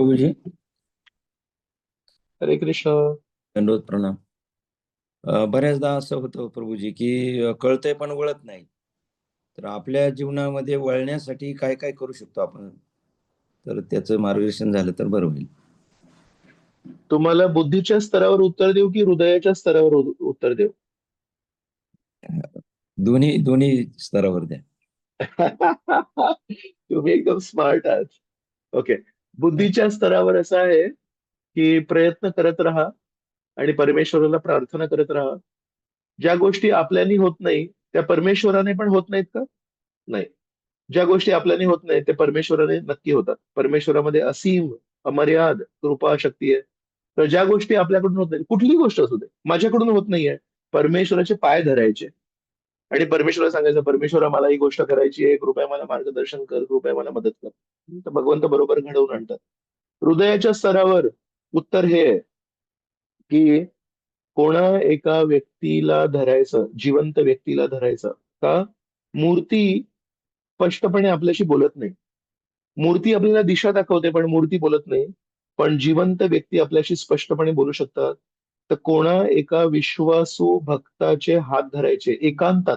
प्रभूजी हरे कृष्ण। प्रणाम। बऱ्याचदा असं होतं प्रभूजी की कळतंय पण वळत नाही. तर आपल्या जीवनामध्ये वळण्यासाठी काय काय करू शकतो आपण? तर त्याचं मार्गदर्शन झालं तर बरं होईल. तुम्हाला बुद्धीच्या स्तरावर उत्तर देऊ की हृदयाच्या स्तरावर उ- उत्तर देऊ? दोन्ही दोन्ही स्तरावर द्या. तुम्ही एकदम स्मार्ट आहात. ओके. बुद्धीच्या स्तरावर असं आहे की प्रयत्न करत राहा आणि परमेश्वराला प्रार्थना करत राहा. ज्या गोष्टी आपल्यानी होत नाही त्या परमेश्वराने पण होत नाहीत का? नाही. ज्या गोष्टी आपल्याने होत नाही त्या परमेश्वराने नक्की होतात. परमेश्वरामध्ये असीम अमर्याद कृपा शक्ती आहे. तर ज्या गोष्टी आपल्याकडून होत नाही कुठलीही गोष्ट असू दे माझ्याकडून होत नाहीये परमेश्वराचे पाय धरायचे. आणि परमेश्वराला सांगायचं परमेश्वरा मला ही गोष्ट करायची आहे. कृपया मला मार्गदर्शन कर. कृपया मला मदत कर. तर भगवंत बरोबर घडवून आणतात. हृदयाच्या स्तरावर उत्तर हे आहे की कोणा एका व्यक्तीला धरायचं जिवंत व्यक्तीला धरायचं का? मूर्ती स्पष्टपणे आपल्याशी बोलत नाही. मूर्ती आपल्याला दिशा दाखवते पण मूर्ती बोलत नाही. पण जिवंत व्यक्ती आपल्याशी स्पष्टपणे बोलू शकतात. तर कोणा एका विश्वासू भक्ताचे हात धरायचे एकांतात.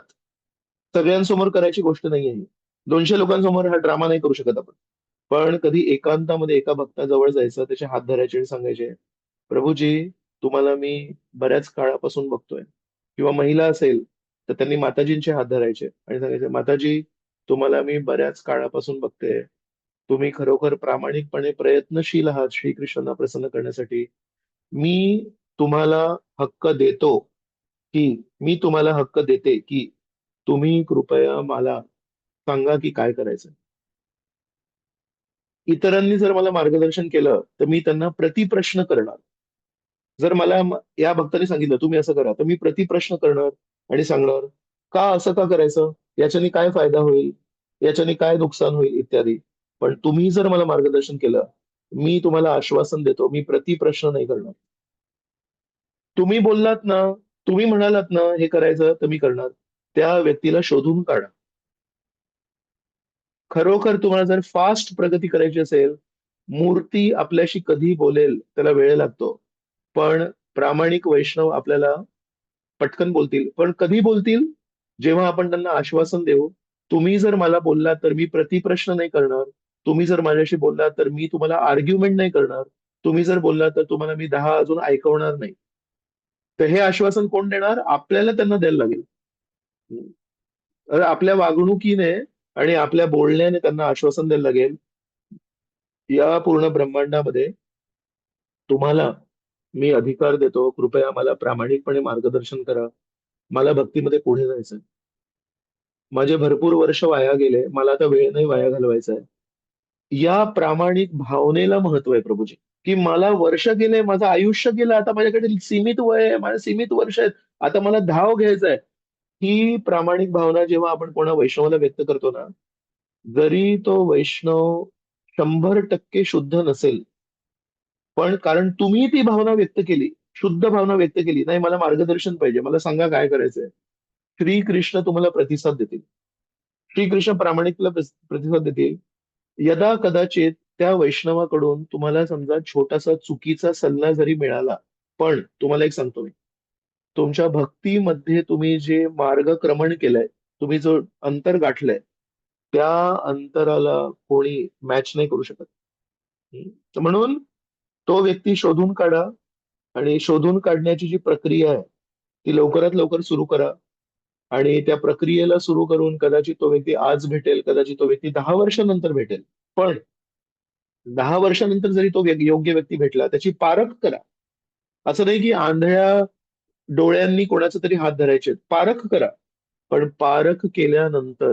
सगळ्यांसमोर करायची गोष्ट नाही आहे दोनशे लोकांसमोर हा ड्रामा नाही करू शकत आपण. पण कधी एकांतामध्ये एका भक्ताजवळ जायचं त्याचे हात धरायचे आणि सांगायचे प्रभूजी तुम्हाला मी बऱ्याच काळापासून बघतोय. किंवा महिला असेल तर त्यांनी माताजींचे हात धरायचे आणि सांगायचे माताजी तुम्हाला मी बऱ्याच काळापासून बघते तुम्ही खरोखर प्रामाणिकपणे प्रयत्नशील आहात श्रीकृष्णांना प्रसन्न करण्यासाठी. मी तुम्हाला हक्क देतो की मी तुम्हाला हक्क देते की तुम्ही कृपया मला सांगा की काय करायचं. इतरांनी जर मला मार्गदर्शन केलं तर मी त्यांना प्रतिप्रश्न करणार. जर मला या भक्ताने सांगितलं तुम्ही असं करा तर मी प्रतिप्रश्न करणार आणि सांगणार का असं का करायचं? याच्याने काय फायदा होईल? याच्याने काय नुकसान होईल? इत्यादी. पण तुम्ही जर मला मार्गदर्शन केलं मी तुम्हाला आश्वासन देतो मी प्रतिप्रश्न नाही करणार. तुम्ही बोललात ना तुम्ही म्हणालात ना हे करायचं तर मी करणार. त्या व्यक्तीला शोधून काढा. खरोखर तुम्हाला जर फास्ट प्रगती करायची असेल मूर्ती आपल्याशी कधी बोलेल त्याला वेळ लागतो. पण प्रामाणिक वैष्णव आपल्याला पटकन बोलतील. पण कधी बोलतील? जेव्हा आपण त्यांना आश्वासन देऊ तुम्ही जर मला बोललात तर मी प्रतिप्रश्न नाही करणार. तुम्ही जर माझ्याशी बोललात तर मी तुम्हाला आर्ग्युमेंट नाही करणार. तुम्ही जर बोललात तर तुम्हाला मी दहा अजून ऐकवणार नाही. तर हे आश्वासन कोण देणार? आपल्याला त्यांना द्यायला लागेल. तर आपल्या वागणुकीने आणि आपल्या बोलण्याने त्यांना आश्वासन द्यायला लागेल. या पूर्ण ब्रह्मांडामध्ये तुम्हाला मी अधिकार देतो. कृपया मला प्रामाणिकपणे मार्गदर्शन करा. मला भक्तीमध्ये पुढे जायचंय. माझे भरपूर वर्ष वाया गेले. मला आता वेळ नाही वाया घालवायचा आहे या प्रामाणिक भावनेला महत्त्व आहे प्रभूजी. की मला वर्ष गेले माझं आयुष्य गेलं आता माझ्याकडे सीमित वय आहे माझे सीमित वर्ष आहेत आता मला धाव घ्यायचा आहे. ही प्रामाणिक भावना जेव्हा आपण कोणा वैष्णवाला व्यक्त करतो ना जरी तो वैष्णव शंभर टक्के शुद्ध नसेल पण कारण तुम्ही ती भावना व्यक्त केली शुद्ध भावना व्यक्त केली नाही मला मार्गदर्शन पाहिजे मला सांगा काय करायचंय. श्रीकृष्ण तुम्हाला प्रतिसाद देतील. श्रीकृष्ण प्रामाणिकला प्रतिसाद देतील. यदा कदाचित त्या वैष्णवाकडून तुम्हाला समजा छोटासा चुकीचा सल्ला जरी मिळाला पण तुम्हाला एक सांगतो मी. तुमच्या भक्तीमध्ये तुम्ही जे मार्गक्रमण केलंय तुम्ही जो अंतर गाठलंय त्या अंतराला कोणी मॅच नाही करू शकत. म्हणून तो व्यक्ती शोधून काढा आणि शोधून काढण्याची जी प्रक्रिया आहे ती लवकरात लवकर सुरू करा आणि त्या प्रक्रियेला सुरू करून कदाचित तो व्यक्ती आज भेटेल कदाचित तो व्यक्ती दहा वर्षानंतर भेटेल. पण दहा वर्षानंतर जरी तो योग्य व्यक्ती भेटला त्याची पारख करा. असं नाही की आंधळ्या डोळ्यांनी कोणाचा तरी हात धरायचे पारख करा. पण पारख केल्यानंतर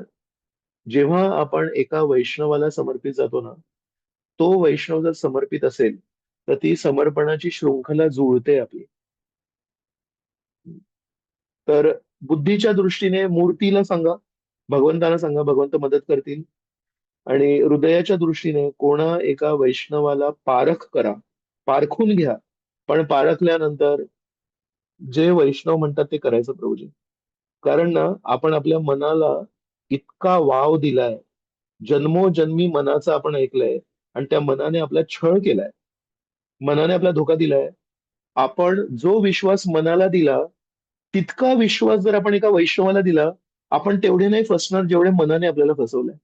जेव्हा आपण एका वैष्णवाला समर्पित जातो ना तो वैष्णव जर समर्पित असेल तर ती समर्पणाची शृंखला जुळते आपली. तर बुद्धीच्या दृष्टीने मूर्तीला सांगा भगवंताला सांगा भगवंत मदत करतील. आणि हृदयाच्या दृष्टीने कोणा एका वैष्णवाला पारख करा पारखून घ्या. पण पारखल्यानंतर जे वैष्णव म्हणतात ते करायचं प्रभूजी. कारण ना आपण आपल्या मनाला इतका वाव दिलाय. जन्मोजन्मी मनाचं आपण ऐकलंय आणि त्या मनाने आपला छळ केलाय. मनाने आपला धोका दिलाय. आपण जो विश्वास मनाला दिला तितका विश्वास जर आपण एका वैष्णवाला दिला आपण तेवढे नाही फसणार जेवढे मनाने आपल्याला फसवलंय.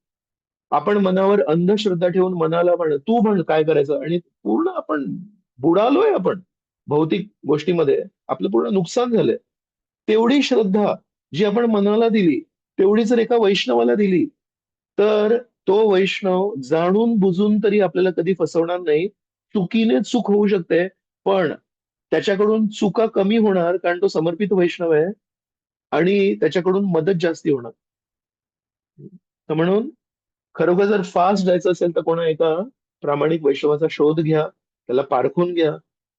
आपण मनावर अंधश्रद्धा ठेवून मनाला म्हण तू म्हण काय करायचं? आणि पूर्ण आपण बुडालोय आपण भौतिक गोष्टीमध्ये. आपलं पूर्ण नुकसान झालंय. तेवढी श्रद्धा जी आपण मनाला दिली तेवढी जर एका वैष्णवाला दिली तर तो वैष्णव जाणून बुजून तरी आपल्याला कधी फसवणार नाही. चुकीने चूक होऊ शकते पण त्याच्याकडून चुका कमी होणार कारण तो समर्पित वैष्णव आहे आणि त्याच्याकडून मदत जास्ती होणार. तर म्हणून खरोखर जर फास्ट जायचं असेल तर कोणा एका प्रामाणिक वैष्णवाचा शोध घ्या त्याला पारखून घ्या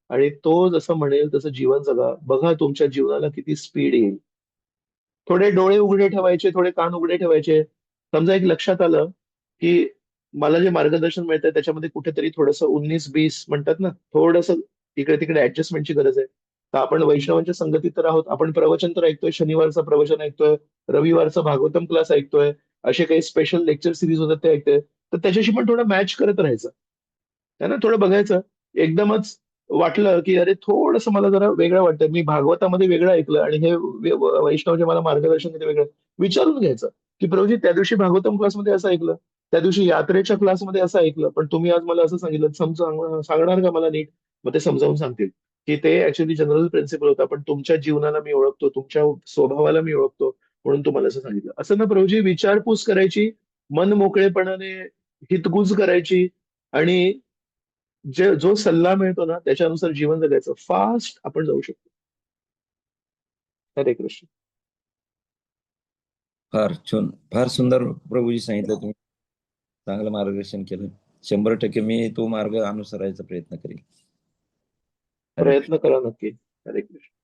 आणि तो जसं म्हणेल तसं जीवन जगा. बघा तुमच्या जीवनाला किती स्पीड येईल. थोडे डोळे उघडे ठेवायचे थोडे कान उघडे ठेवायचे. समजा एक लक्षात आलं की मला जे मार्गदर्शन मिळतंय त्याच्यामध्ये कुठेतरी थोडंसं उन्नीस बीस म्हणतात ना थोडंसं इकडे तिकडे ऍडजस्टमेंटची गरज आहे. तर आपण वैष्णवांच्या संगतीत तर आहोत. आपण प्रवचन तर ऐकतोय शनिवारचं प्रवचन ऐकतोय रविवारचा भागवतम क्लास ऐकतोय. असे काही स्पेशल लेक्चर सिरीज होतात ते ऐकते तर त्याच्याशी पण थोडं मॅच करत राहायचं. त्यांना ना? थोडं बघायचं. एकदमच वाटलं की अरे थोडंसं मला जरा वेगळं वाटतं मी भागवतामध्ये वेगळं ऐकलं आणि हे वैष्णवचे वैष्णव जे मला मार्गदर्शन देते वेगळं. विचारून घ्यायचं की प्रभूजी त्या दिवशी भागवतम क्लासमध्ये असं ऐकलं. त्या दिवशी यात्रेच्या क्लासमध्ये असं ऐकलं. पण तुम्ही आज मला असं सांगितलं समजा सांगणार का मला नीट? मग ते समजावून सांगतील. की ते ऍक्च्युली जनरल प्रिन्सिपल होता पण तुमच्या जीवनाला मी ओळखतो तुमच्या स्वभावाला मी ओळखतो. म्हणून तुम्हाला असं सांगितलं. असं ना प्रभूजी विचारपूस करायची मन मोकळेपणाने हितगुज करायची आणि जे जो सल्ला मिळतो ना त्याच्यानुसार जीवन जगायचं. फास्ट आपण जाऊ शकतो. हरे कृष्ण. फार छान. फार सुंदर प्रभूजी सांगितलं तुम्ही. चांगलं मार्गदर्शन केलं. शंभर टक्के मी तो मार्ग अनुसरायचा प्रयत्न करेल प्रयत्न करा नक्की. हरे कृष्ण.